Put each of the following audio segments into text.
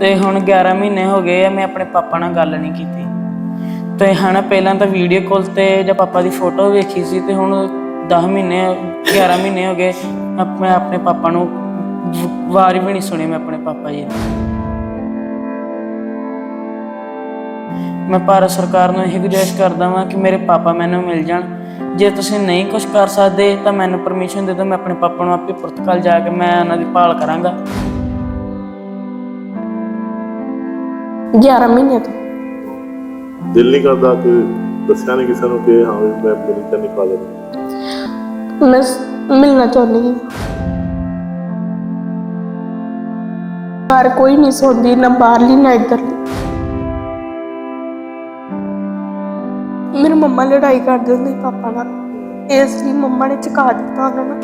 ਤੇ ਹੁਣ 11 ਮਹੀਨੇ ਹੋ ਗਏ ਆ, ਮੈਂ ਆਪਣੇ ਪਾਪਾ ਨਾਲ ਗੱਲ ਨਹੀਂ ਕੀਤੀ। ਤੇ ਹਨਾ, ਪਹਿਲਾਂ ਤਾਂ ਵੀਡੀਓ ਕਾਲ ਤੇ ਜਾਂ ਪਾਪਾ ਦੀ ਫੋਟੋ ਵੇਖੀ ਸੀ ਤੇ ਹੁਣ 10 ਮਹੀਨੇ 11 ਮਹੀਨੇ ਹੋ ਗਏ ਮੈਂ ਆਪਣੇ ਪਾਪਾ ਨੂੰ ਵਾਰ ਵੀ ਨਹੀਂ ਸੁਣੀ ਮੈਂ ਆਪਣੇ ਪਾਪਾ ਜੀ ਮੈਂ ਭਾਰਤ ਸਰਕਾਰ ਨੂੰ ਇਹ ਗੁਜ਼ਾਰਿਸ਼ ਕਰਦਾ ਵਾਂ ਕਿ ਮੇਰੇ ਪਾਪਾ ਮੈਨੂੰ ਮਿਲ ਜਾਣ। ਜੇ ਤੁਸੀਂ ਨਹੀਂ ਕੁਝ ਕਰ ਸਕਦੇ ਤਾਂ ਮੈਨੂੰ ਪਰਮਿਸ਼ਨ ਦੇ ਦਿਓ, ਮੈਂ ਆਪਣੇ ਪਾਪਾ ਨੂੰ ਆਪੇ ਪੁਰਤਗਾਲ ਜਾ ਕੇ ਮੈਂ ਉਹਨਾਂ ਦੀ ਭਾਲ ਕਰਾਂਗਾ। 11 ਮਹੀਨੇ ਤੋਂ। ਦਿਲ ਨਹੀਂ ਕਰਦਾ ਕਿ ਦੱਸਿਆ ਨਹੀਂ ਕਿਸੇ ਨੂੰ ਕਿ ਹਾਂ ਵੀ ਮੈਂ ਮੇਰੀ ਤਾਂ ਨਿਕਾਲ ਲਈ ਮੈਂ ਸ- ਮਿਲਣਾ ਚਾਹੁੰਦੀ ਹਾਂ। ਪਰ ਕੋਈ ਨਹੀਂ ਸੁਣਦੀ ਨਾ ਬਾਹਰਲੀ ਨਾ ਇੱਧਰਲੀ। ਮੇਰੀ ਮੰਮਾ ਲੜਾਈ ਕਰਦੇ ਹੁੰਦੇ ਸੀ ਪਾਪਾ ਨਾਲ। ਇਸ ਲਈ ਮੰਮਾ ਨੇ ਚੁਕਾ ਦਿੱਤਾ ਉਹਨਾਂ ਨੂੰ।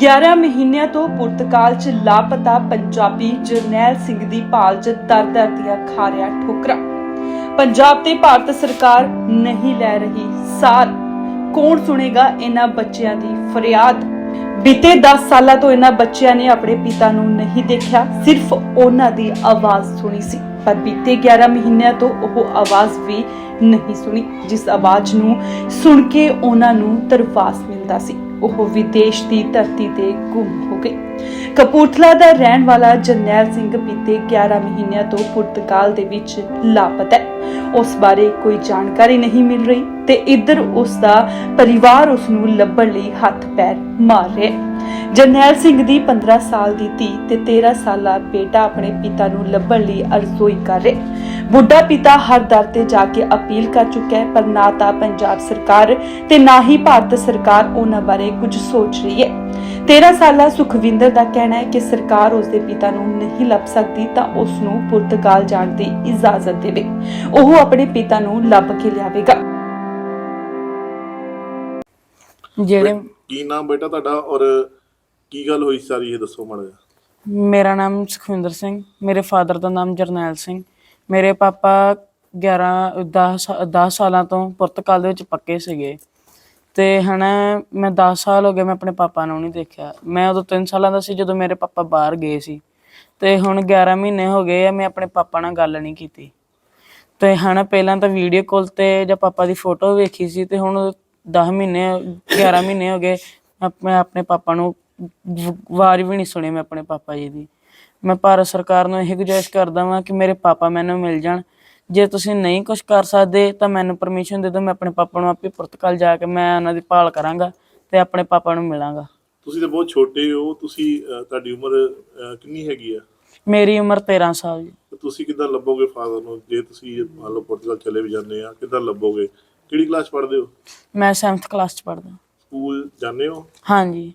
11 ਮਹੀਨਿਆਂ ਤੋਂ ਪੁਰਤਗਾਲ 'ਚ ਲਾਪਤਾ ਪੰਜਾਬੀ ਜਰਨੈਲ ਸਿੰਘ ਦੀ ਭਾਲ 'ਚ ਦਰ-ਦਰ ਦੀਆਂ ਖਾ ਰਿਹਾ ਠੋਕਰਾਂ। ਪੰਜਾਬ ਤੇ ਭਾਰਤ ਸਰਕਾਰ ਨਹੀਂ ਲੈ ਰਹੀ ਸਾਰ। ਕੌਣ ਸੁਣੇਗਾ ਇਹਨਾਂ ਬੱਚਿਆਂ ਦੀ ਫਰਿਆਦ? ਬੀਤੇ 10 ਸਾਲਾਂ ਤੋਂ ਇਹਨਾਂ ਬੱਚਿਆਂ ਨੇ ਆਪਣੇ ਪਿਤਾ ਨੂੰ ਨਹੀਂ ਦੇਖਿਆ, ਸਿਰਫ ਉਹਨਾਂ ਦੀ ਆਵਾਜ਼ ਸੁਣੀ ਸੀ। ਪਰ ਬੀਤੇ 11 ਮਹੀਨਿਆਂ ਤੋਂ ਉਹ ਆਵਾਜ਼ ਵੀ ਨਹੀਂ ਸੁਣੀ, ਜਿਸ ਆਵਾਜ਼ ਨੂੰ ਸੁਣ ਕੇ ਉਹਨਾਂ ਨੂੰ ਤਰਵਾਸ ਮਿਲਦਾ ਸੀ। ਉਹ ਵਿਦੇਸ਼ ਦੀ ਧਰਤੀ ਤੇ ਗੁੰਮ ਹੋ ਗਏ ਕਪੂਰਥਲਾ ਦਾ ਰਹਿਣ ਵਾਲਾ ਜਰਨੈਲ ਸਿੰਘ ਬੀਤੇ 11 ਮਹੀਨਿਆਂ ਤੋਂ ਪੁਰਤਗਾਲ ਦੇ ਵਿੱਚ ਲਾਪਤਾ ਹੈ। ਉਸ ਬਾਰੇ ਕੋਈ ਜਾਣਕਾਰੀ ਨਹੀਂ ਮਿਲ ਰਹੀ। ਤੇ ਇੱਧਰ ਉਸ ਦਾ ਪਰਿਵਾਰ ਉਸ ਨੂੰ ਲੱਭਣ ਲਈ ਹੱਥ ਪੈਰ ਮਾਰ ਰਿਹਾ ਜਰਨੈਲ ਸਿੰਘ ਦੀ 15 ਸਾਲ ਦੀ ਧੀ ਤੇ 13 ਸਾਲਾ ਬੇਟਾ ਆਪਣੇ ਪਿਤਾ ਨੂੰ ਲੱਭਣ ਲਈ ਅਰਜ਼ੋਈ ਕਰ ਰਿਹਾ ਬੁੱਢਾ ਪਿਤਾ ਹਰ ਦਰ ਤੇ ਜਾ ਕੇ ਅਪੀਲ ਕਰ ਚੁੱਕਾ ਹੈ, ਪਰ ਨਾ ਤਾਂ ਪੰਜਾਬ ਸਰਕਾਰ ਤੇ ਨਾ ਹੀ ਭਾਰਤ ਸਰਕਾਰ ਉਹਨਾਂ ਬਾਰੇ ਕੁਝ ਸੋਚ ਰਹੀ ਹੈ। 13 ਸਾਲਾ ਸੁਖਵਿੰਦਰ ਦਾ ਕਹਿਣਾ ਹੈ ਕਿ ਸਰਕਾਰ ਉਸ ਦੇ ਪਿਤਾ ਨੂੰ ਨਹੀਂ ਲੱਭ ਸਕਦੀ ਤਾਂ ਉਸ ਨੂੰ ਪੁਰਤਗਾਲ ਜਾਣ ਦੀ ਇਜਾਜ਼ਤ ਦੇਵੇ। ਉਹ ਆਪਣੇ ਪਿਤਾ ਨੂੰ ਲੱਭ ਕੇ ਲਿਆਵੇਗਾ। ਜਿਹੜੇ ਕੀ ਨਾਮ ਬੇਟਾ ਤੁਹਾਡਾ ਔਰ ਕੀ ਗੱਲ ਹੋਈ ਸਾਰੀ ਇਹ ਦੱਸੋ ਮਾੜਾ ਜਿਹਾ। ਮੇਰਾ ਨਾਮ ਸੁਖਵਿੰਦਰ ਸਿੰਘ ਮੇਰੇ ਫਾਦਰ ਦਾ ਨਾਮ ਜਰਨੈਲ ਸਿੰਘ। ਮੇਰੇ ਪਾਪਾ 11 10 10 ਸਾਲਾਂ ਤੋਂ ਪੁਰਤਗਾਲ ਦੇ ਵਿੱਚ ਪੱਕੇ ਸੀਗੇ। ਤੇ ਹਨਾ ਮੈਂ 10 ਸਾਲ ਹੋ ਗਏ ਮੈਂ ਆਪਣੇ ਪਾਪਾ ਨੂੰ ਨਹੀਂ ਦੇਖਿਆ। ਮੈਂ ਉਦੋਂ 3 ਸਾਲਾਂ ਦਾ ਸੀ ਜਦੋਂ ਮੇਰੇ ਪਾਪਾ ਬਾਹਰ ਗਏ ਸੀ। ਤੇ ਹੁਣ 11 ਮਹੀਨੇ ਹੋ ਗਏ ਆ ਮੈਂ ਆਪਣੇ ਪਾਪਾ ਨਾਲ ਗੱਲ ਨਹੀਂ ਕੀਤੀ। ਤੇ ਹਨਾ ਪਹਿਲਾਂ ਤਾਂ ਵੀਡੀਓ ਕਾਲ ਤੇ ਜਾਂ ਪਾਪਾ ਦੀ ਫੋਟੋ ਵੇਖੀ ਸੀ ਤੇ ਹੁਣ 10 ਮਹੀਨੇ 11 ਮਹੀਨੇ ਹੋ ਗਏ ਮੈਂ ਆਪਣੇ ਪਾਪਾ ਨੂੰ ਵ- ਵਾਰ ਵੀ ਨਹੀਂ ਸੁਣੀ ਮੈਂ ਆਪਣੇ ਪਾਪਾ ਜੀ ਦੀ। ਮੈਂ ਭਾਰਤ ਸਰਕਾਰ ਨੂੰ ਇਹ ਗੁਜ਼ਾਰਿਸ਼ ਕਰਦਾ ਹਾਂ ਕਿ ਮੇਰੇ ਪਾਪਾ ਮੈਨੂੰ ਮਿਲ ਜਾਣ। ਜੇ ਤੁਸੀਂ ਨਹੀਂ ਕੁਝ ਕਰ ਸਕਦੇ ਤਾਂ ਮੈਨੂੰ ਪਰਮਿਸ਼ਨ ਦੇ ਦਿਓ ਮੈਂ ਆਪਣੇ ਪਾਪਾ ਨੂੰ ਆਪੇ ਪੁਰਤਗਾਲ ਜਾ ਕੇ ਮੈਂ ਉਹਨਾਂ ਦੀ ਭਾਲ ਕਰਾਂਗਾ ਤੇ ਆਪਣੇ ਪਾਪਾ ਨੂੰ ਮਿਲਾਂਗਾ। ਤੁਸੀਂ ਤਾਂ ਬਹੁਤ ਛੋਟੇ ਹੋ ਤੁਸੀਂ ਤੁਹਾਡੀ ਉਮਰ ਕਿੰਨੀ ਹੈਗੀ ਆ? ਮੇਰੀ ਉਮਰ 13 ਸਾਲ ਜੀ। ਤੁਸੀਂ ਕਿੱਦਾਂ ਲੱਭੋਗੇ ਫਾਦਰ ਨੂੰ? ਜੇ ਤੁਸੀਂ ਮੰਨ ਲਓ ਪੁਰਤਗਾਲ ਚਲੇ ਵੀ ਜਾਂਦੇ ਆ ਕਿੱਦਾਂ ਲੱਭੋਗੇ? ਕਿਹੜੀ ਕਲਾਸ ਪੜ੍ਹਦੇ ਹੋ? ਮੈਂ 7th ਕਲਾਸ ਚ ਪੜ੍ਹਦਾ। ਸਕੂਲ ਜਾਂਦੇ ਹੋ? ਹਾਂਜੀ।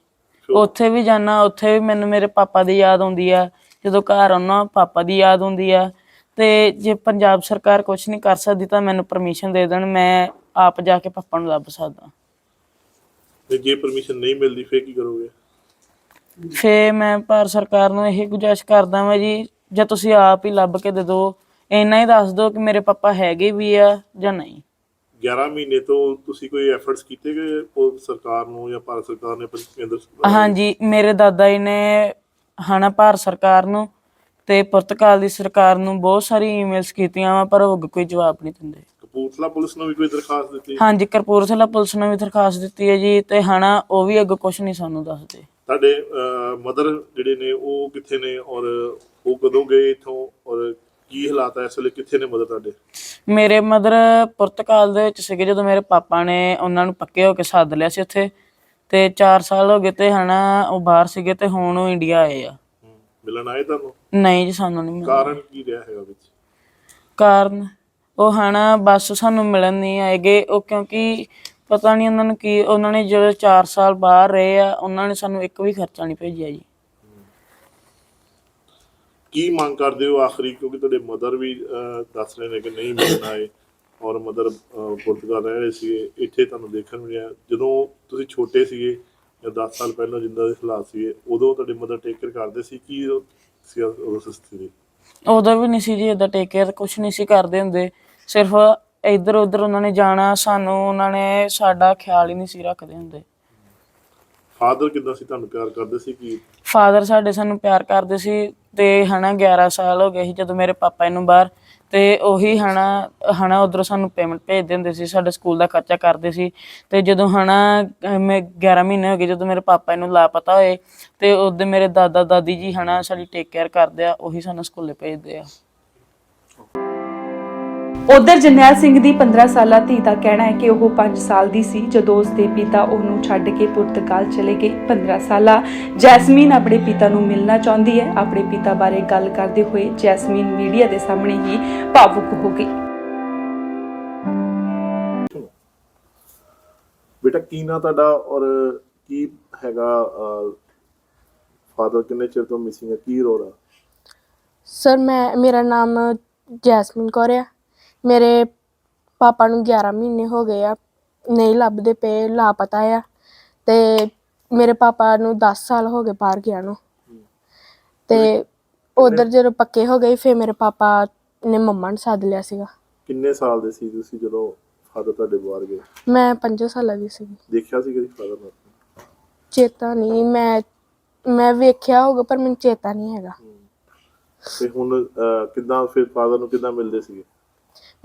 ਉੱਥੇ ਵੀ ਜਾਣਾ ਉੱਥੇ ਵੀ ਮੈਨੂੰ ਮੇਰੇ ਪਾਪਾ ਦੀ ਯਾਦ ਆਉਂਦੀ ਆ। ਜਦੋਂ ਘਰ ਆਉਣਾ ਪਾਪਾ ਦੀ ਯਾਦ ਆਉਂਦੀ ਆ। ਤੇ ਜੇ ਪੰਜਾਬ ਸਰਕਾਰ ਕੁਝ ਨਹੀਂ ਕਰ ਸਕਦੀ ਤਾਂ ਮੈਨੂੰ ਪਰਮਿਸ਼ਨ ਦੇ ਦੇਣ ਮੈਂ ਆਪ ਜਾ ਕੇ ਪਾਪਾ ਨੂੰ ਲੱਭ ਸਕਦਾ। ਤੇ ਜੇ ਪਰਮਿਸ਼ਨ ਨਹੀਂ ਮਿਲਦੀ ਫੇਰ ਕੀ ਕਰੋਗੇ? ਫੇ ਮੈਂ ਭਾਰਤ ਸਰਕਾਰ ਨੂੰ ਇਹ ਗੁਜ਼ਾਰਿਸ਼ ਕਰਦਾ ਹਾਂ ਜੀ ਜੇ ਤੁਸੀਂ ਆਪ ਹੀ ਲੱਭ ਕੇ ਦੇ ਦਿਓ। ਇੰਨਾ ਹੀ ਦੱਸ ਦਿਓ ਕਿ ਮੇਰੇ ਪਾਪਾ ਹੈਗੇ ਵੀ ਆ ਜਾਂ ਨਹੀਂ। 11 ਮਹੀਨੇ ਤੋਂ ਤੁਸੀਂ ਕੋਈ ਐਫਰਟਸ ਕੀਤੇ ਕਿ ਉਹ ਸਰਕਾਰ ਨੂੰ ਜਾਂ ਭਾਰਤ ਸਰਕਾਰ ਨੇ ਕੇਂਦਰ ਸਰਕਾਰ? ਹਾਂਜੀ ਮੇਰੇ ਦਾਦਾ ਜੀ ਨੇ ਹਨਾ ਭਾਰਤ ਸਰਕਾਰ ਨੂੰ ਤੇ ਪੁਰਤਗਾਲ ਦੀ ਸਰਕਾਰ ਨੂੰ ਬਹੁਤ ਸਾਰੀ ਈਮੇਲਸ ਕੀਤੀਆਂ ਵਾ ਪਰ ਉਹ ਕੋਈ ਜਵਾਬ ਨਹੀਂ ਦਿੰਦੇ। ਕਪੂਰਥਲਾ ਪੁਲਿਸ ਨੂੰ ਵੀ ਕੋਈ ਦਰਖਾਸਤ ਦਿੱਤੀ ਹਾਂਜੀ ਕਰਪੂਰਥਲਾ ਪੁਲਿਸ ਨੇ ਵੀ ਦਰਖਾਸਤ ਦਿੱਤੀ ਹੈ ਜੀ ਤੇ ਹਨਾ ਉਹ ਵੀ ਅੱਗੇ ਕੁਝ ਨਹੀਂ ਸਾਨੂੰ ਦੱਸਦੇ। ਤੁਹਾਡੇ ਮਦਰ ਜਿਹੜੇ ਨੇ ਉਹ ਕਿੱਥੇ ਨੇ ਔਰ ਉਹ ਕਦੋਂ ਗਏ ਇਥੋਂ ਔਰ ਕੀ ਹਾਲਾਤ ਹੈ ਇਸ ਵੇਲੇ? ਕਿੱਥੇ ਨੇ ਮਦਰ ਤੁਹਾਡੇ? ਮੇਰੇ ਮਦਰ ਪੁਰਤਗਾਲ ਦੇ ਵਿੱਚ ਸੀਗੇ ਜਦੋਂ ਮੇਰੇ ਪਾਪਾ ਨੇ ਉਹਨਾਂ ਨੂੰ ਪੱਕੇ ਹੋ ਕੇ ਸੱਦ ਲਿਆ ਸੀ ਉੱਥੇ। ਤੇ 4 ਸਾਲ ਹੋ ਗਏ ਤੇ ਹਨਾ ਉਹ ਬਾਹਰ ਸੀਗੇ ਤੇ ਹੁਣ ਉਹ ਇੰਡੀਆ ਆਏ ਆ। ਮਿਲਣ ਆਏ ਤੁਹਾਨੂੰ? ਨਹੀਂ ਜੀ ਸਾਨੂੰ ਨਹੀਂ ਮਿਲਿਆ ਕਾਰਨ ਕੀ ਰਿਹਾ ਹੈਗਾ ਵਿੱਚ? ਕਾਰਨ ਉਹ ਹਨਾ ਬਸ ਸਾਨੂੰ ਮਿਲਣ ਨਹੀਂ ਆਏਗੇ। ਉਹ ਕਿਉਂਕਿ ਪਤਾ ਨਹੀਂ ਉਹਨਾਂ ਨੂੰ ਕੀ ਉਹਨਾਂ ਨੇ ਜਦੋਂ 4 ਸਾਲ ਬਾਹਰ ਰਹੇ ਆ ਉਹਨਾਂ ਨੇ ਸਾਨੂੰ ਇੱਕ ਵੀ ਖਰਚਾ ਨਹੀਂ ਭੇਜਿਆ ਜੀ। ਕੀ ਮੰਗ ਕਰਦੇ ਹੋ ਆਖਰੀ? ਕਿਉਂਕਿ ਤੁਹਾਡੇ ਮਦਰ ਵੀ ਦੱਸ ਰਹੇ ਨੇ ਕਿ ਨਹੀਂ ਮਿਲਣ ਆਏ ਔਰ ਮਦਰ ਪੁਰਤਗਾਲ ਰਹਿ ਰਹੇ ਸੀਗੇ। ਇੱਥੇ ਤੁਹਾਨੂੰ ਦੇਖਣ ਨੂੰ ਮਿਲਿਆ। ਜਦੋਂ ਤੁਸੀਂ ਛੋਟੇ ਸੀਗੇ ਜਾਂ 10 ਸਾਲ ਪਹਿਲਾਂ ਜਿੰਦਾ ਦੇ ਹਾਲਾਤ ਸੀਗੇ ਉਦੋਂ ਤੁਹਾਡੇ ਮਦਰ ਟੇਕ ਕੇਅਰ ਕਰਦੇ ਸੀ ਕੀ ਉਹ ਸੀ ਉਦੋਂ ਸਥਿਤੀ ਉਦੋਂ ਵੀ ਨਹੀਂ ਸੀ ਜੀ ਏਦਾਂ ਟੇਕ ਕੇਅਰ ਕੁਝ ਨਹੀਂ ਸੀ ਕਰਦੇ ਹੁੰਦੇ। ਸਿਰਫ ਇੱਧਰ ਉੱਧਰ ਉਹਨਾਂ ਨੇ ਜਾਣਾ ਸਾਨੂੰ ਉਹਨਾਂ ਨੇ ਸਾਡਾ ਖਿਆਲ ਹੀ ਨਹੀਂ ਸੀ ਰੱਖਦੇ ਹੁੰਦੇ। ਫਾਦਰ ਕਿਦਾਂ ਸੀ? ਤੁਹਾਨੂੰ ਪਿਆਰ ਕਰਦੇ ਸੀ ਕਿ ਫਾਦਰ ਸਾਡੇ ਸਾਨੂੰ ਪਿਆਰ ਕਰਦੇ ਸੀ। ਤੇ ਹਨਾ 11 ਸਾਲ ਹੋ ਗਏ ਸੀ ਜਦੋਂ ਮੇਰੇ ਪਾਪਾ ਇਹਨੂੰ ਬਾਹਰ ਤੇ ਉਹੀ ਹਨਾ ਹਨਾ ਉਧਰੋਂ ਸਾਨੂੰ ਪੇਮੈਂਟ ਭੇਜਦੇ ਹੁੰਦੇ ਸੀ, ਸਾਡੇ ਸਕੂਲ ਦਾ ਖਰਚਾ ਕਰਦੇ ਸੀ ਤੇ ਜਦੋਂ ਹਨਾ ਅਹ ਮੈਂ 11 ਮਹੀਨੇ ਹੋ ਗਏ ਜਦੋਂ ਮੇਰੇ ਪਾਪਾ ਇਹਨੂੰ ਲਾਪਤਾ ਹੋਏ ਤੇ ਉਹਦੇ ਮੇਰੇ ਦਾਦਾ ਦਾਦੀ ਜੀ ਹਨਾ ਸਾਡੀ ਟੇਕ ਕੇਅਰ ਕਰਦੇ ਆ, ਉਹੀ ਸਾਨੂੰ ਸਕੂਲੇ ਭੇਜਦੇ ਆ। ਉਧਰ ਜਰਨੈਲ ਸਿੰਘ ਦੀ 15 ਸਾਲਾ ਧੀ ਦਾ ਕਹਿਣਾ ਹੈ ਕਿ ਉਹ 5 ਸਾਲ ਦੀ ਸੀ ਜਦੋਂ ਉਸ ਦੇ ਪਿਤਾ ਉਹਨੂੰ ਛੱਡ ਕੇ ਪੁਰਤਗਾਲ ਚਲੇ ਗਏ। 15 ਸਾਲਾ। ਜੈਸਮੀਨ ਆਪਣੇ ਪਿਤਾ ਨੂੰ ਮਿਲਣਾ ਚਾਹੁੰਦੀ ਹੈ। ਆਪਣੇ ਪਿਤਾ ਬਾਰੇ ਗੱਲ ਕਰਦੇ ਹੋਏ ਜੈਸਮੀਨ ਮੀਡੀਆ ਦੇ ਸਾਹਮਣੇ ਹੀ ਭਾਵੁਕ ਹੋ ਗਈ। ਬੇਟਾ ਕੀ ਨਾਂ ਤੁਹਾਡਾ ਔਰ ਕੀ ਹੈਗਾ ਫਾਦਰ ਕਿੰਨੇ ਚਿਰ ਤੋਂ ਮਿਸਿੰਗ ਹੈ? ਕੀ ਰੋਲ ਆ ਸਰ ਮੈਂ ਮੇਰਾ ਨਾਮ ਜੈਸਮਿਨ ਕੌਰ ਆ ਮੇਰੇ ਪਾਪਾ ਨੂੰ 11 ਮਹੀਨੇ ਹੋ ਗਏ ਆ ਨਹੀਂ ਲੱਭਦੇ ਪਏ ਲਾਪਤਾ ਆ ਤੇ ਮੇਰੇ ਪਾਪਾ ਨੂੰ 10 ਸਾਲ ਹੋ ਗਏ ਬਾਹਰ ਗਿਆ ਨੂੰ। ਤੇ ਉਧਰ ਜਦੋਂ ਪੱਕੇ ਹੋ ਗਏ ਫਿਰ ਮੇਰੇ ਪਾਪਾ ਨੇ ਮੰਮਾ ਨੂੰ ਸੱਦ ਲਿਆ ਸੀਗਾ। ਕਿੰਨੇ ਸਾਲ ਦੇ ਸੀ ਤੁਸੀਂ ਜਦੋਂ ਫਾਦਰ ਤੁਹਾਡੇ ਬਾਹਰ ਗਏ? ਮੈਂ 5 ਸਾਲਾਂ ਦੀ ਸੀ ਦੇਖਿਆ ਸੀ ਕਦੀ ਫਾਦਰ ਨੂੰ ਚੇਤਾ ਨਹੀਂ ਮੈਂ ਮੈਂ ਵੇਖਿਆ ਹੋਗਾ ਪਰ ਮੈਨੂੰ ਚੇਤਾ ਨਹੀਂ ਹੈਗਾ। ਤੇ ਹੁਣ ਕਿੱਦਾਂ ਫਿਰ ਫਾਦਰ ਨੂੰ ਕਿੱਦਾਂ ਮਿਲਦੇ ਸੀਗੇ?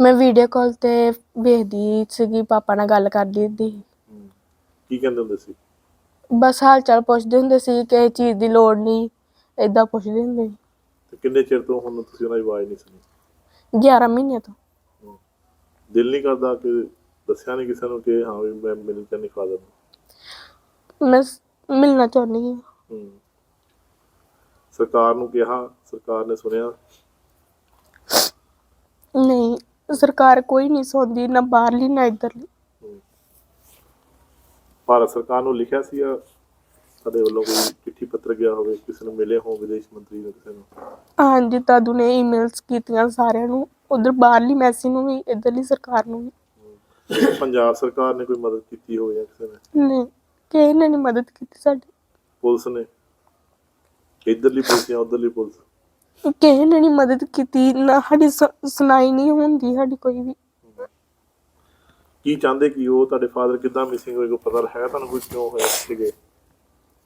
ਮੈਂ ਵੀਡੀਓ ਕਾਲ ਤੇ ਵੇਖਦੀ ਸੀਗੀ ਪਾਪਾ ਨਾਲ ਗੱਲ ਕਰਦੀ ਹੁੰਦੀ ਸੀ। ਕੀ ਕਹਿੰਦੇ ਹੁੰਦੇ ਸੀ? ਬਸ ਹਾਲ ਚਾਲ ਪੁੱਛਦੇ ਹੁੰਦੇ ਸੀ ਕਿ ਇਹ ਚੀਜ਼ ਦੀ ਲੋੜ ਨਹੀਂ ਏਦਾਂ ਪੁੱਛਦੇ ਹੁੰਦੇ ਸੀ। ਤੇ ਕਿੰਨੇ ਚਿਰ ਤੋਂ ਹੁਣ ਤੁਸੀਂ ਉਹਨਾਂ ਦੀ ਆਵਾਜ਼ ਨਹੀਂ ਸੁਣੀ? 11 ਮਹੀਨੇ ਤੋਂ। ਦਿਲ ਨਹੀਂ ਕਰਦਾ ਕਿ ਦੱਸਿਆ ਨਹੀਂ ਕਿਸੇ ਨੂੰ ਕਿ ਹਾਂ ਵੀ ਮੈਂ ਮਿਲਣ ਚਾਹੁੰਦੀ ਫਾਦਰ ਨੂੰ। ਮੈਂ ਸ- ਮਿਲਣਾ ਚਾਹੁੰਦੀ ਹਾਂ। ਹੂੰ। ਸਰਕਾਰ ਨੂੰ ਕਿਹਾ ਸਰਕਾਰ ਨੇ ਸੁਣਿਆ? ਨਹੀਂ ਸਰਕਾਰ ਕੋਈ ਨਹੀਂ ਸੁਣਦੀ ਨਾ ਬਾਹਰਲੀ ਨਾ ਇੱਧਰਲੀ। ਭਾਰਤ ਸਰਕਾਰ ਨੂੰ ਲਿਖਿਆ ਸੀ ਸਾਡੇ ਵੱਲੋਂ ਕੋਈ ਚਿੱਠੀ ਪੱਤਰ ਗਿਆ ਹੋਵੇ ਕਿਸੇ ਨੂੰ ਮਿਲੇ ਹੋ ਵਿਦੇਸ਼ ਮੰਤਰੀ ਨੂੰ ਕਿਸੇ ਨੂੰ। ਹਾਂਜੀ ਦਾਦੂ ਨੇ ਈਮੇਲਸ ਕੀਤੀਆਂ ਸਾਰਿਆਂ ਨੂੰ ਉਧਰ ਬਾਹਰਲੀ ਮੈਸੀ ਨੂੰ ਵੀ ਇੱਧਰਲੀ ਸਰਕਾਰ ਨੂੰ ਵੀ। ਪੰਜਾਬ ਸਰਕਾਰ ਨੇ ਕੋਈ ਮਦਦ ਕੀਤੀ ਹੋਵੇ ਜਾਂ ਕਿਸੇ ਨੇ? ਨਹੀਂ ਕਿਸੇ ਨੇ ਨਹੀਂ ਮਦਦ ਕੀਤੀ ਸਾਡੀ। ਪੁਲਿਸ ਨੇ। ਇੱਧਰਲੀ ਪੁਲਿਸ ਜਾਂ ਉੱਧਰਲੀ ਪੁਲਿਸ? ਕਿਸੇ ਨੇ ਨਹੀਂ ਮਦਦ ਕੀਤੀ ਨਾ ਸਾਡੀ ਸੁ- ਸੁਣਾਈ ਨਹੀਂ ਹੁੰਦੀ ਸਾਡੀ ਕੋਈ ਵੀ। ਕੀ ਚਾਹੁੰਦੇ ਕਿ ਉਹ? ਤੁਹਾਡੇ ਫਾਦਰ ਕਿੱਦਾਂ ਮਿਸਿੰਗ ਹੋਏ? ਕੋਈ ਪਤਾ ਹੈ ਤੁਹਾਨੂੰ ਕੋਈ? ਕਿਉਂ ਹੋਇਆ ਸੀਗੇ?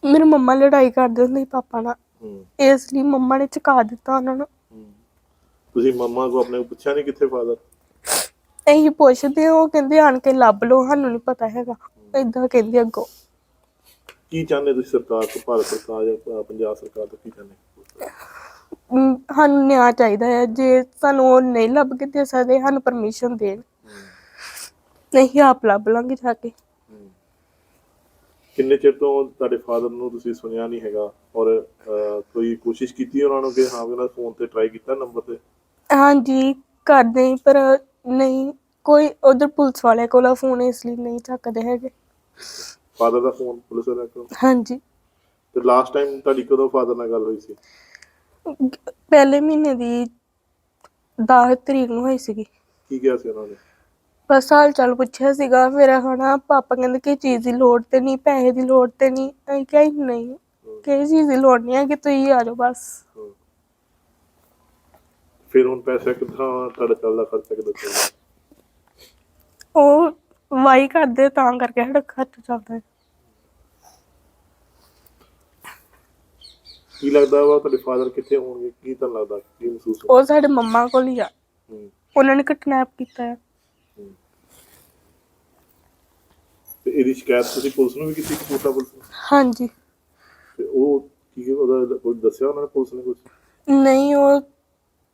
ਮੇਰੇ ਮੰਮਾ ਲੜਾਈ ਕਰਦੇ ਹੁੰਦੇ ਸੀ ਪਾਪਾ ਨਾਲ। ਹੂੰ। ਇਸ ਲਈ ਮੰਮਾ ਨੇ ਚੁਕਾ ਦਿੱਤਾ ਉਹਨਾਂ ਨੂੰ। ਹੂੰ। ਤੁਸੀਂ ਮੰਮਾ ਕੋ ਆਪਣੇ ਕੋ ਪੁੱਛਿਆ ਨਹੀਂ ਕਿੱਥੇ ਫਾਦਰ ਇਹੀ ਪੁੱਛਦੇ ਉਹ ਕਹਿੰਦੇ ਆਣ ਕੇ ਲੱਭ ਲਓ ਸਾਨੂੰ ਨਹੀਂ ਪਤਾ ਹੈਗਾ। ਏਦਾਂ ਕਹਿੰਦੇ ਅੱਗੋਂ। ਕੀ ਚਾਹੁੰਦੇ ਤੁਸੀਂ ਸਰਕਾਰ ਤੋਂ? ਭਾਰਤ ਸਰਕਾਰ ਜਾਂ ਪੰਜਾਬ ਸਰਕਾਰ ਤੋਂ ਕੀ ਚਾਹੁੰਦੇ? ਅਮ, ਸਾਨੂੰ ਨਿਆਂ ਚਾਹੀਦਾ ਹੈ। ਜੇ ਸਾਨੂੰ ਉਹ ਨਹੀਂ ਲੱਭ ਕੇ ਦੇ ਸਕਦੇ ਸਾਨੂੰ ਪਰਮਿਸ਼ਨ ਦੇਣ ਨਹੀਂ ਆਪ ਲੱਭ ਲਾਂਗੇ ਜਾ ਕੇ। ਕਿੰਨੇ ਚਿਰ ਤੋਂ ਤੁਹਾਡੇ ਫਾਦਰ ਨੂੰ ਤੁਸੀਂ ਸੁਣਿਆ ਨਹੀਂ ਹੈਗਾ? ਔਰ ਅਹ, ਕੋਈ ਕੋਸ਼ਿਸ਼ ਕੀਤੀ ਉਹਨਾਂ ਨੂੰ ਕਿ ਹਾਂ ਵੀ ਉਹਨਾਂ ਫੋਨ ਤੇ ਟਰਾਈ ਕੀਤਾ ਨੰਬਰ ਤੇ? ਹਾਂਜੀ ਕਰਦੇ ਹੀ ਪਰ ਨਹੀਂ ਕੋਈ ਉਧਰ ਪੁਲਿਸ ਵਾਲੇ ਕੋਲ ਫੋਨ ਇਸ ਲਈ ਨਹੀਂ ਚੱਕਦੇ ਹੈਗੇ। ਫਾਦਰ ਦਾ ਫੋਨ ਪੁਲਿਸ ਵਾਲਿਆਂ ਕੋਲ? ਹਾਂਜੀ। ਤੇ ਲਾਸਟ ਟਾਈਮ ਤੁਹਾਡੀ ਕਦੋਂ ਫਾਦਰ ਨਾਲ ਗੱਲ ਹੋਈ ਸੀ? ਪਹਿਲੇ ਮਹੀਨੇ ਦੀ 10 ਤਰੀਕ ਨੂੰ ਹੋਈ ਸੀਗੀ। ਕੀ ਕਿਹਾ ਸੀ ਉਹਨਾਂ ਨੇ? ਬਸ ਹਾਲ ਚਾਲ ਪੁੱਛਿਆ ਸੀਗਾ ਫਿਰ ਹਨਾ ਪਾਪਾ ਕਹਿੰਦੇ ਕਿ ਚੀਜ਼ ਦੀ ਲੋੜ ਤੇ ਨਹੀਂ ਪੈਸੇ ਦੀ ਲੋੜ ਤੇ ਨਹੀਂ ਅਸੀਂ ਕਿਹਾ ਸੀ ਨਹੀਂ ਕਿਸੇ ਚੀਜ਼ ਦੀ ਲੋੜ ਨਹੀਂ ਹੈ ਕਿ ਤੁਸੀਂ ਆ ਜਾਓ ਬਸ। ਫਿਰ ਹੁਣ ਪੈਸਾ ਕਿੱਥਾਂ ਤੁਹਾਡਾ ਚੱਲਦਾ ਖਰਚਾ ਕਿੱਦਾਂ ਚੱਲਦਾ? ਉਹ ਵਾਈ ਕਰਦੇ ਤਾਂ ਕਰਕੇ ਸਾਡਾ ਖਰਚ ਚੱਲਦਾ ਹੈ। ਕੀ ਲੱਗਦਾ ਵਾ ਤੁਹਾਡੇ ਫਾਦਰ ਕਿੱਥੇ ਹੋਣਗੇ? ਕੀ ਤੁਹਾਨੂੰ ਲੱਗਦਾ? ਕੀ ਮਹਿਸੂਸ ਹੁੰਦਾ ਉਹ ਸਾਡੇ ਮੰਮਾ ਕੋਲ ਹੀ ਆ। ਹੂੰ। ਉਹਨਾਂ ਨੇ ਕਿਡਨੈਪ ਕੀਤਾ ਹੈ। ਤੇ ਇਹਦੀ ਸ਼ਿਕਾਇਤ ਤੁਸੀਂ ਪੁਲਿਸ ਨੂੰ ਵੀ ਕੀਤੀ ਕਪੂਰਥਲਾ ਪੁਲਿਸ ਨੂੰ? ਹਾਂਜੀ। ਤੇ ਉਹ ਕੀ ਉਹਦਾ ਕੋਈ ਦੱਸਿਆ ਉਹਨਾਂ ਨੇ ਪੁਲਿਸ ਨੇ ਕੁਝ ਨਹੀਂ ਉਹ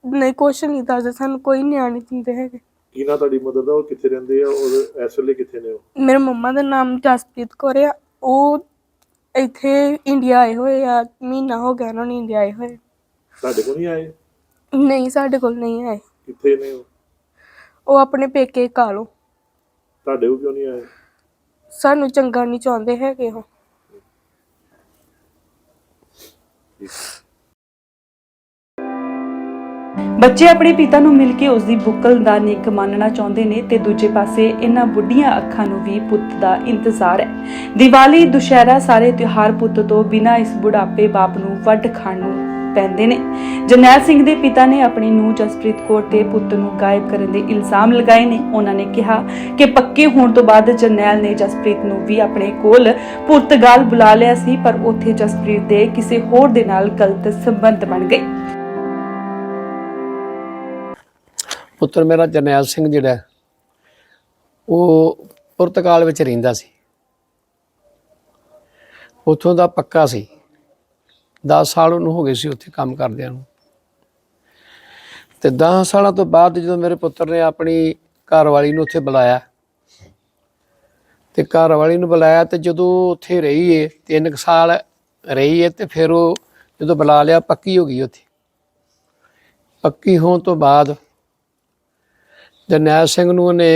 ਨਹੀਂ ਕੁਛ ਨਹੀਂ ਦੱਸਦੇ। ਸਾਨੂੰ ਕੋਈ ਨਿਆਂ ਨਹੀਂ ਦਿੰਦੇ ਹੈਗੇ। ਕੀ ਨਾ ਤੁਹਾਡੀ ਮਦਰ ਦਾ? ਉਹ ਕਿੱਥੇ ਰਹਿੰਦੇ ਆ? ਔਰ ਇਸ ਵੇਲੇ ਕਿੱਥੇ ਨੇ ਉਹ? ਮੇਰੇ ਮੰਮਾ ਦਾ ਨਾਮ ਜਸਪ੍ਰੀਤ ਕੌਰ ਆ। ਉਹ ਇੱਥੇ ਇੰਡੀਆ ਆਏ ਹੋਏ ਆ ਮਹੀਨਾ ਹੋ ਗਿਆ ਉਹਨਾਂ ਨੂੰ ਇੰਡੀਆ ਆਏ ਹੋਏ। ਤੁਹਾਡੇ ਕੋਲ ਨਹੀਂ ਆਏ? ਨਹੀਂ ਸਾਡੇ ਕੋਲ ਨਹੀਂ ਆਏ। ਕਿੱਥੇ ਨੇ ਉਹ? ਉਹ ਆਪਣੇ ਪੇਕੇ ਕਾਲੋ ਤੁਹਾਡੇ ਕੋਲ ਕਿਉਂ ਨਹੀਂ ਆਏ? ਸਾਨੂੰ ਚੰਗਾ ਨਹੀਂ ਚਾਹੁੰਦੇ ਹੈਗੇ ਉਹ। ਬੱਚੇ ਆਪਣੇ ਪਿਤਾ ਨੂੰ ਮਿਲ ਕੇ ਉਸ ਦੀ ਬੁੱਕਲ ਦਾ ਨਿੱਕ ਮੰਨਣਾ ਚਾਹੁੰਦੇ ਨੇ ਤੇ ਦੂਜੇ ਪਾਸੇ ਇਹਨਾਂ ਬੁੱਢੀਆਂ ਅੱਖਾਂ ਨੂੰ ਵੀ ਪੁੱਤ ਦਾ ਇੰਤਜ਼ਾਰ ਹੈ। ਦੀਵਾਲੀ, ਦੁਸ਼ਹਿਰਾ ਸਾਰੇ ਤਿਉਹਾਰ ਪੁੱਤ ਤੋਂ ਬਿਨਾਂ ਇਸ ਬੁਢਾਪੇ ਬਾਪ ਨੂੰ ਵੱਡ ਖਾਣ ਨੂੰ ਪੈਂਦੇ ਨੇ। ਜਰਨੈਲ ਸਿੰਘ ਦੇ ਪਿਤਾ ਨੇ ਆਪਣੀ ਨੂੰਹ ਜਸਪ੍ਰੀਤ ਕੌਰ ਤੇ ਪੁੱਤ ਨੂੰ ਗਾਇਬ ਕਰਨ ਦੇ ਇਲਜ਼ਾਮ ਲਗਾਏ ਨੇ। ਉਹਨਾਂ ਨੇ ਕਿਹਾ ਕਿ ਪੱਕੇ ਹੋਣ ਤੋਂ ਬਾਅਦ ਜਰਨੈਲ ਨੇ ਜਸਪ੍ਰੀਤ ਨੂੰ ਵੀ ਆਪਣੇ ਕੋਲ ਪੁਰਤਗਾਲ ਬੁਲਾ ਲਿਆ ਸੀ, ਪਰ ਉੱਥੇ ਜਸਪ੍ਰੀਤ ਦੇ ਕਿਸੇ ਹੋਰ ਦੇ ਨਾਲ ਗਲਤ ਸੰਬੰਧ ਬਣ ਗਏ। ਪੁੱਤਰ ਮੇਰਾ ਜਰਨੈਲ ਸਿੰਘ ਜਿਹੜਾ ਉਹ ਪੁਰਤਗਾਲ ਵਿੱਚ ਰਹਿੰਦਾ ਸੀ। ਉੱਥੋਂ ਦਾ ਪੱਕਾ ਸੀ। 10 ਸਾਲ ਉਹਨੂੰ ਹੋ ਗਏ ਸੀ ਉੱਥੇ ਕੰਮ ਕਰਦਿਆਂ ਨੂੰ। ਤੇ 10 ਸਾਲਾਂ ਤੋਂ ਬਾਅਦ ਜਦੋਂ ਮੇਰੇ ਪੁੱਤਰ ਨੇ ਆਪਣੀ ਘਰਵਾਲੀ ਨੂੰ ਉੱਥੇ ਬੁਲਾਇਆ, ਤੇ ਘਰਵਾਲੀ ਨੂੰ ਬੁਲਾਇਆ ਤੇ ਜਦੋਂ ਉੱਥੇ ਰਹੀ ਏ 3 ਸਾਲ ਰਹੀ ਏ ਤੇ ਫਿਰ ਉਹ ਜਦੋਂ ਬੁਲਾ ਲਿਆ, ਪੱਕੀ ਹੋ ਗਈ ਉੱਥੇ। ਪੱਕੀ ਹੋਣ ਤੋਂ ਬਾਅਦ ਜਰਨੈਲ ਸਿੰਘ ਨੂੰ ਉਹਨੇ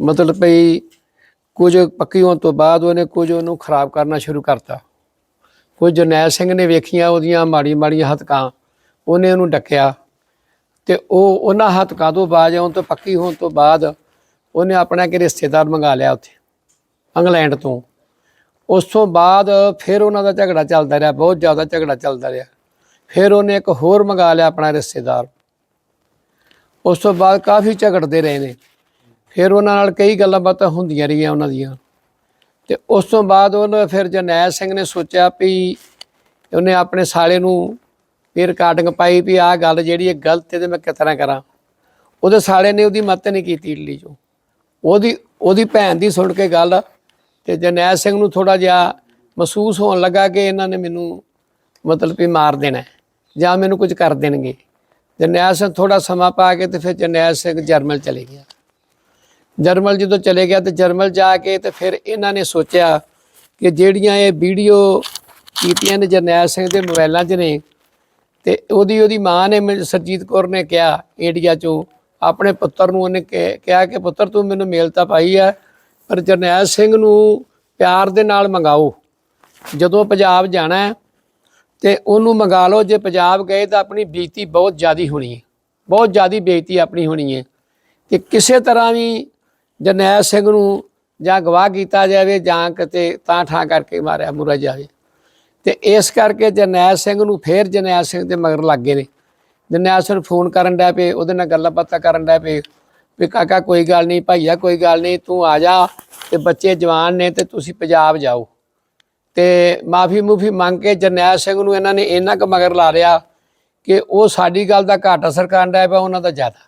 ਮਤਲਬ ਭਈ ਕੁਝ ਪੱਕੀ ਹੋਣ ਤੋਂ ਬਾਅਦ ਉਹਨੇ ਕੁਝ ਉਹਨੂੰ ਖਰਾਬ ਕਰਨਾ ਸ਼ੁਰੂ ਕਰਤਾ। ਕੁਝ ਜਰਨੈਲ ਸਿੰਘ ਨੇ ਵੇਖੀਆਂ ਉਹਦੀਆਂ ਮਾੜੀ ਮਾੜੀਆਂ ਹਤਕਾਂ, ਉਹਨੇ ਉਹਨੂੰ ਡੱਕਿਆ ਤੇ ਉਹ ਉਹਨਾਂ ਹਤਕਾਂ ਤੋਂ ਬਾਅਦ ਆਉਣ ਤੋਂ ਪੱਕੀ ਹੋਣ ਤੋਂ ਬਾਅਦ ਉਹਨੇ ਆਪਣਾ ਕਿ ਰਿਸ਼ਤੇਦਾਰ ਮੰਗਾ ਲਿਆ ਉੱਥੇ, ਇੰਗਲੈਂਡ ਤੋਂ। ਉਸ ਤੋਂ ਬਾਅਦ ਫਿਰ ਉਹਨਾਂ ਦਾ ਝਗੜਾ ਚੱਲਦਾ ਰਿਹਾ, ਬਹੁਤ ਜ਼ਿਆਦਾ ਝਗੜਾ ਚੱਲਦਾ ਰਿਹਾ। ਫਿਰ ਉਹਨੇ ਇੱਕ ਹੋਰ ਮੰਗਾ ਲਿਆ ਆਪਣਾ ਰਿਸ਼ਤੇਦਾਰ। ਉਸ ਤੋਂ ਬਾਅਦ ਕਾਫੀ ਝਗੜਦੇ ਰਹੇ ਨੇ। ਫਿਰ ਉਹਨਾਂ ਨਾਲ ਕਈ ਗੱਲਾਂ ਬਾਤਾਂ ਹੁੰਦੀਆਂ ਰਹੀਆਂ ਉਹਨਾਂ ਦੀਆਂ। ਤੇ ਉਸ ਤੋਂ ਬਾਅਦ ਉਹਨੇ ਫਿਰ ਜਰਨੈਲ ਸਿੰਘ ਨੇ ਸੋਚਿਆ ਵੀ ਉਹਨੇ ਆਪਣੇ ਸਾਲੇ ਨੂੰ ਫਿਰ ਰਿਕਾਰਡਿੰਗ ਪਾਈ ਵੀ ਆਹ ਗੱਲ ਜਿਹੜੀ ਹੈ ਗਲਤ ਹੈ ਤੇ ਮੈਂ ਕਿਸ ਤਰ੍ਹਾਂ ਕਰਾਂ। ਉਹਦੇ ਸਾਲੇ ਨੇ ਉਹਦੀ ਮਦਦ ਨਹੀਂ ਕੀਤੀ ਇਟਲੀ ਚੋਂ। ਉਹਦੀ ਉਹਦੀ ਭੈਣ ਦੀ ਸੁਣ ਕੇ ਗੱਲ ਤੇ ਜਰਨੈਲ ਸਿੰਘ ਨੂੰ ਥੋੜਾ ਜਿਹਾ ਮਹਿਸੂਸ ਹੋਣ ਲੱਗਾ ਕਿ ਇਹਨਾਂ ਨੇ ਮੈਨੂੰ ਮਤਲਬ ਵੀ ਮਾਰ ਦੇਣਾ ਜਾਂ ਮੈਨੂੰ ਕੁਝ ਕਰ ਦੇਣਗੇ। ਜਰਨੈਲ ਸਿੰਘ ਥੋੜਾ ਸਮਾਂ ਪਾ ਕੇ ਤੇ ਫਿਰ ਜਰਨੈਲ ਸਿੰਘ ਜਰਮਲ ਚਲੇ ਗਿਆ। ਜਰਮਲ ਜਦੋਂ ਚਲੇ ਗਿਆ ਤੇ ਜਰਮਲ ਜਾ ਕੇ ਤੇ ਫਿਰ ਇਹਨਾਂ ਨੇ ਸੋਚਿਆ ਕਿ ਜਿਹੜੀਆਂ ਇਹ ਵੀਡੀਓ ਕੀਤੀਆਂ ਨੇ ਜਰਨੈਲ ਸਿੰਘ ਦੇ ਮੋਬਾਈਲਾਂ 'ਚ ਨੇ ਤੇ ਉਹਦੀ ਉਹਦੀ ਮਾਂ ਨੇ ਮੈਨੂੰ- ਸਰਜੀਤ ਕੌਰ ਨੇ ਕਿਹਾ ਇੰਡੀਆ 'ਚੋਂ, ਆਪਣੇ ਪੁੱਤਰ ਨੂੰ ਉਹਨੇ ਕਿ- ਕਿਹਾ ਕਿ ਪੁੱਤਰ ਤੂੰ ਮੈਨੂੰ ਮੇਲ ਤਾਂ ਪਾਈ ਹੈ ਪਰ ਜਰਨੈਲ ਸਿੰਘ ਨੂੰ ਪਿਆਰ ਦੇ ਨਾਲ ਮੰਗਾਓ, ਜਦੋਂ ਪੰਜਾਬ ਜਾਣਾ ਤੇ ਉਹਨੂੰ ਮੰਗਾ ਲਓ, ਜੇ ਪੰਜਾਬ ਗਏ ਤਾਂ ਆਪਣੀ ਬੇਇੱਜ਼ਤੀ ਬਹੁਤ ਜ਼ਿਆਦੀ ਹੋਣੀ ਹੈ। ਬਹੁਤ ਜ਼ਿਆਦੀ ਬੇਇੱਜ਼ਤੀ ਆਪਣੀ ਹੋਣੀ ਹੈ। ਤੇ ਕਿਸੇ ਤਰ੍ਹਾਂ ਵੀ ਜਰਨੈਲ ਸਿੰਘ ਨੂੰ ਜਾਂ ਗਵਾਹ ਕੀਤਾ ਜਾਵੇ ਜਾਂ ਕਿਤੇ ਤਾਂ ਠਾਂ ਕਰਕੇ ਮਾਰਿਆ ਮੁਰਾ ਜਾਵੇ। ਤੇ ਇਸ ਕਰਕੇ ਜਰਨੈਲ ਸਿੰਘ ਨੂੰ ਫੇਰ ਜਰਨੈਲ ਸਿੰਘ ਦੇ ਮਗਰ ਲੱਗ ਗਏ ਨੇ। ਜਰਨੈਲ ਸਿੰਘ ਫੋਨ ਕਰਨ ਡਿਆ ਪਏ, ਉਹਦੇ ਨਾਲ ਗੱਲਾਂ ਬਾਤਾਂ ਕਰਨ ਡਿਆ ਪਏ ਵੀ ਕਾਕਾ ਕੋਈ ਗੱਲ ਨਹੀਂ, ਭਾਈਆ ਕੋਈ ਗੱਲ ਨਹੀਂ, ਤੂੰ ਆ ਜਾ ਤੇ ਬੱਚੇ ਜਵਾਨ ਨੇ ਤੇ ਤੁਸੀਂ ਪੰਜਾਬ ਜਾਓ। ਤੇ ਮਾਫੀ ਮੁਫੀ ਮੰਗ ਕੇ ਜਰਨੈਲ ਸਿੰਘ ਨੂੰ ਇਹਨਾਂ ਨੇ ਇੰਨਾ ਕੁ ਮਗਰ ਲਾ ਲਿਆ ਕਿ ਉਹ ਸਾਡੀ ਗੱਲ ਦਾ ਘਾਟਾ ਸਰਕਾਰ ਦਾ ਪਿਆ, ਉਹਨਾਂ ਦਾ ਜ਼ਿਆਦਾ।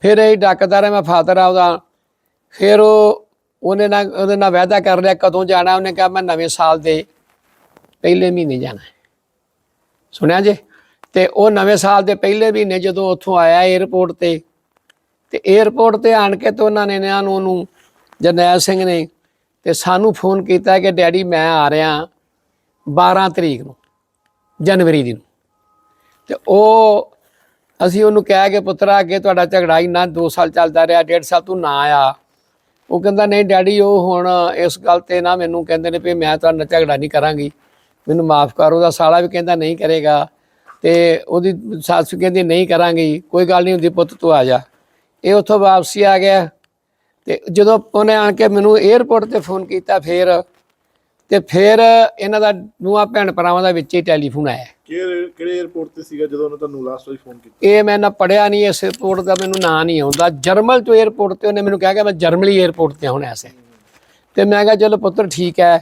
ਫਿਰ ਇਹ ਡਾਕਦਾਰ ਹੈ ਮੈਂ ਫਾਦਰ ਆ ਉਹਦਾ। ਫਿਰ ਉਹ ਉਹਨੇ ਨਾ, ਉਹਦੇ ਨਾਲ ਵਾਅਦਾ ਕਰ ਲਿਆ, ਕਦੋਂ ਜਾਣਾ, ਉਹਨੇ ਕਿਹਾ ਮੈਂ ਨਵੇਂ ਸਾਲ ਦੇ ਪਹਿਲੇ ਮਹੀਨੇ ਜਾਣਾ ਸੁਣਿਆ ਜੇ? ਤੇ ਉਹ ਨਵੇਂ ਸਾਲ ਦੇ ਪਹਿਲੇ ਮਹੀਨੇ ਜਦੋਂ ਉੱਥੋਂ ਆਇਆ 에어ਪੋਰਟ ਤੇ ਤੇ 에어ਪੋਰਟ ਤੇ ਆਣ ਕੇ ਤੇ ਉਹਨਾਂ ਨੇ ਇਹਨਾਂ ਨੂੰ, ਉਹਨੂੰ ਜਰਨੈਲ ਸਿੰਘ ਨੇ ਤੇ ਸਾਨੂੰ ਫੋਨ ਕੀਤਾ ਕਿ ਡੈਡੀ ਮੈਂ ਆ ਰਿਹਾ 12 ਤਰੀਕ ਨੂੰ, ਜਨਵਰੀ ਦੀ ਨੂੰ। ਤੇ ਉਹ, ਅਸੀਂ ਉਹਨੂੰ ਕਹਿ ਕੇ ਪੁੱਤਰਾ ਅੱਗੇ ਤੁਹਾਡਾ ਝਗੜਾ ਹੀ ਨਾ 2 ਸਾਲ ਚੱਲਦਾ ਰਿਹਾ, ਡੇਢ ਸਾਲ ਤੂੰ ਨਾ ਆਇਆ ਉਹ ਕਹਿੰਦਾ, ਨਹੀਂ ਡੈਡੀ, ਉਹ ਹੁਣ ਇਸ ਗੱਲ ਤੇ ਨਾ ਮੈਨੂੰ ਕਹਿੰਦੇ ਨੇ ਵੀ ਮੈਂ ਤੁਹਾਨੂੰ ਝਗੜਾ ਨਹੀਂ ਕਰਾਂਗੀ। ਮੈਨੂੰ ਮਾਫ ਕਰ, ਉਹਦਾ ਸਾਲਾ ਵੀ ਕਹਿੰਦਾ ਨਹੀਂ ਕਰੇਗਾ ਤੇ ਉਹਦੀ ਸੱਸ ਵੀ ਕਹਿੰਦੀ, ਨਹੀਂ ਕਰਾਂਗੀ, ਕੋਈ ਗੱਲ ਨਹੀਂ ਹੁੰਦੀ ਪੁੱਤ ਤੂੰ ਆ ਜਾ। ਇਹ ਉੱਥੋਂ ਵਾਪਸੀ ਆ ਗਿਆ। ਤੇ ਜਦੋਂ ਉਹਨੇ ਆਣ ਕੇ ਮੈਨੂੰ 에어ਪੋਰਟ ਤੇ ਫੋਨ ਕੀਤਾ ਫੇਰ ਤੇ ਫੇਰ ਇਹਨਾਂ ਦਾ ਨੂਆ ਭੈਣ ਭਰਾਵਾਂ ਦਾ ਵਿੱਚ ਹੀ ਟੈਲੀਫੋਨ ਆਇਆ। ਕਿਹੜੇ ਕਿਹੜੇ 에어ਪੋਰਟ ਤੇ ਸੀਗਾ ਜਦੋਂ ਉਹਨੇ ਤੁਹਾਨੂੰ ਲਾਸਟ ਵਾਰੀ ਫੋਨ ਕੀਤਾ? ਇਹ ਮੈਂ ਨਾ ਪੜਿਆ ਨਹੀਂ ਇਸ 에어ਪੋਰਟ ਦਾ ਮੈਨੂੰ ਨਾਂ ਨਹੀਂ ਆਉਂਦਾ। ਜਰਮਲ ਤੋਂ 에어ਪੋਰਟ ਤੇ ਉਹਨੇ ਮੈਨੂੰ ਕਿਹਾ ਕਿ ਮੈਂ ਜਰਮਲੀ 에어ਪੋਰਟ ਤੇ ਹੁਣ ਐਸੇ ਤੇ ਮੈਂ ਕਿਹਾ ਚਲੋ ਪੁੱਤਰ ਠੀਕ ਹੈ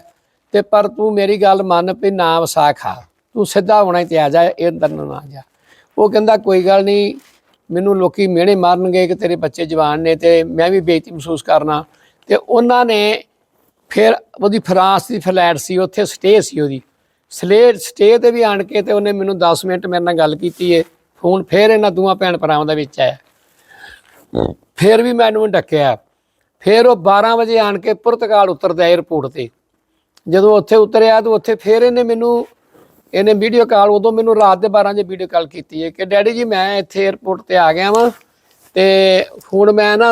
ਤੇ ਪਰ ਤੂੰ ਮੇਰੀ ਗੱਲ ਮੰਨ ਪਈ ਨਾ ਵਸਾ ਖਾ। ਤੂੰ ਸਿੱਧਾ ਹੋਣਾ ਤੇ ਆ ਜਾ ਇਹ ਅੰਦਰ ਨਾ ਆ ਜਾ। ਉਹ ਕਹਿੰਦਾ ਕੋਈ ਗੱਲ ਨਹੀਂ ਮੈਨੂੰ ਲੋਕੀ ਮਿਹਣੇ ਮਾਰਨਗੇ ਕਿ ਤੇਰੇ ਬੱਚੇ ਜਵਾਨ ਨੇ ਤੇ ਮੈਂ ਵੀ ਬੇਇੱਜ਼ਤੀ ਮਹਿਸੂਸ ਕਰਨਾ। ਤੇ ਉਹਨਾਂ ਨੇ ਫਿਰ ਉਹਦੀ ਫਰਾਂਸ ਦੀ ਫਲੈਟ ਸੀ, ਉੱਥੇ ਸਟੇ ਸੀ ਉਹਦੀ। ਸਲੇ, ਸਟੇ ਤੇ ਵੀ ਆਣ ਕੇ ਤੇ ਉਹਨੇ ਮੈਨੂੰ 10 ਮਿੰਟ ਮੇਰੇ ਨਾਲ ਗੱਲ ਕੀਤੀ ਏ। ਫੋਨ ਫਿਰ ਇਹਨਾਂ ਦੋਵਾਂ ਭੈਣ ਭਰਾਵਾਂ ਦਾ ਵਿੱਚ ਆਇਆ। ਫਿਰ ਵੀ ਮੈਨੂੰ ਡੱਕਿਆ। ਫਿਰ ਉਹ 12 ਵਜੇ ਆਣ ਕੇ ਪੁਰਤਗਾਲ ਉਤਰਦਾ 에어ਪੋਰਟ ਤੇ। ਜਦੋਂ ਉੱਥੇ ਉਤਰਿਆ ਤਾਂ ਉੱਥੇ ਫਿਰ ਇਹਨੇ ਮੈਨੂੰ ਇਹਨੇ ਵੀਡੀਓ ਕਾਲ ਉਦੋਂ ਮੈਨੂੰ ਰਾਤ ਦੇ 12 ਵਜੇ ਵੀਡੀਓ ਕਾਲ ਕੀਤੀ ਹੈ ਕਿ ਡੈਡੀ ਜੀ, ਮੈਂ ਇੱਥੇ 에어ਪੋਰਟ ਤੇ ਆ ਗਿਆ ਵਾਂ ਤੇ ਹੁਣ ਮੈਂ ਨਾ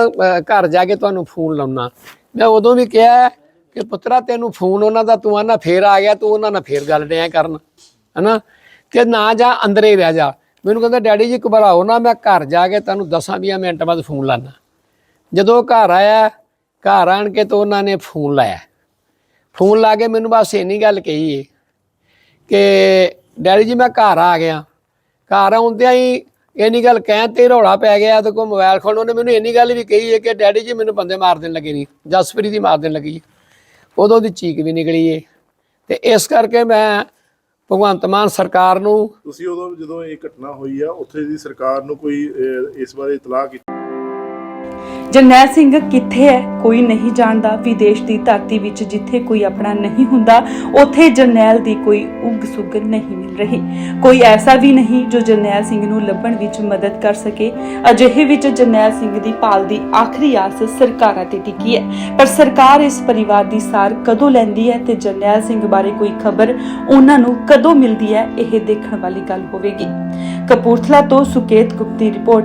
ਘਰ ਜਾ ਕੇ ਤੁਹਾਨੂੰ ਫੋਨ ਲਾਉਣਾ ਮੈਂ ਉਦੋਂ ਵੀ ਕਿਹਾ ਕਿ, ਪੁੱਤਰਾ, ਤੈਨੂੰ ਫੋਨ ਉਹਨਾਂ ਦਾ, ਤੂੰ ਆਨਾ ਫੇਰ ਆ ਗਿਆ, ਤੂੰ ਉਹਨਾਂ ਨਾਲ ਫੇਰ ਗੱਲ ਡਿਆ ਕਰਨ। ਹਨਾ? ਕਿ ਨਾ ਜਾ, ਅੰਦਰੇ ਹੀ ਰਹਿ ਜਾ। ਮੈਨੂੰ ਕਹਿੰਦਾ ਡੈਡੀ ਜੀ ਘਬਰਾਓ ਨਾ, ਮੈਂ ਘਰ ਜਾ ਕੇ ਤੁਹਾਨੂੰ 10-20 ਮਿੰਟ ਬਾਅਦ ਫੋਨ ਲਾਣਾ ਜਦੋਂ ਉਹ ਘਰ ਆਇਆ, ਘਰ ਆਣ ਕੇ ਤਾਂ ਉਹਨਾਂ ਨੇ ਫੋਨ ਲਾਇਆ। ਫੋਨ ਲਾ ਕੇ ਮੈਨੂੰ ਬਸ ਇੰਨੀ ਗੱਲ ਕਹੀ ਏ ਕਿ ਡੈਡੀ ਜੀ ਮੈਂ ਘਰ ਆ ਗਿਆ। ਘਰ ਆਉਂਦਿਆਂ ਹੀ ਇੰਨੀ ਗੱਲ ਕਹਿਣ ਤੇ ਰੌਲਾ ਪੈ ਗਿਆ ਤੇ ਕੋਈ ਮੋਬਾਈਲ ਖੋਲ ਉਹਨੇ ਮੈਨੂੰ ਇੰਨੀ ਗੱਲ ਵੀ ਕਹੀ ਹੈ ਕਿ ਡੈਡੀ ਜੀ ਮੈਨੂੰ ਬੰਦੇ ਮਾਰ ਦੇਣ ਲੱਗੇ ਨਹੀਂ, ਜਸਪ੍ਰੀਤ ਦੀ ਮਾਰ ਦੇਣ ਲੱਗੀ ਉਦੋਂ ਦੀ ਚੀਕ ਵੀ ਨਿਕਲੀ ਏ। ਤੇ ਇਸ ਕਰਕੇ ਮੈਂ ਭਗਵੰਤ ਮਾਨ ਸਰਕਾਰ ਨੂੰ ਤੁਸੀਂ ਉਦੋਂ ਜਦੋਂ ਇਹ ਘਟਨਾ ਹੋਈ ਆ, ਉੱਥੇ ਦੀ ਸਰਕਾਰ ਨੂੰ ਕੋਈ ਇਸ ਬਾਰੇ ਇਤਲਾਹ ਕੀਤੀ? ਜਰਨੈਲ ਸਿੰਘ ਕਿੱਥੇ ਹੈ? ਕੋਈ ਨਹੀਂ ਜਾਣਦਾ ਵਿਦੇਸ਼ ਦੀ ਧਰਤੀ ਵਿੱਚ ਜਿੱਥੇ ਕੋਈ ਆਪਣਾ ਨਹੀਂ ਹੁੰਦਾ, ਉੱਥੇ ਜਰਨੈਲ ਦੀ ਕੋਈ ਉਗ ਸੁਗ ਨਹੀਂ ਮਿਲ ਰਹੀ। ਕੋਈ ਐਸਾ ਵੀ ਨਹੀਂ ਜੋ ਜਰਨੈਲ ਸਿੰਘ ਨੂੰ ਲੱਭਣ ਵਿੱਚ ਮਦਦ ਕਰ ਸਕੇ। ਅਜਿਹੇ ਵਿੱਚ ਜਰਨੈਲ ਸਿੰਘ ਦੀ ਭਾਲ ਦੀ ਆਖਰੀ ਆਸ ਸਰਕਾਰਾਂ ਤੇ ਟਿਕੀ ਹੈ। ਪਰ ਸਰਕਾਰ ਇਸ ਪਰਿਵਾਰ ਦੀ ਸਾਰ ਕਦੋਂ ਲੈਂਦੀ ਹੈ ਤੇ ਜਰਨੈਲ ਸਿੰਘ ਬਾਰੇ ਕੋਈ ਖਬਰ ਉਹਨਾਂ ਨੂੰ ਕਦੋਂ ਮਿਲਦੀ ਹੈ, ਇਹ ਦੇਖਣ ਵਾਲੀ ਗੱਲ ਹੋਵੇਗੀ। ਕਪੂਰਥਲਾ ਤੋਂ ਸੁਕੇਤ ਗੁਪਤ ਦੀ report.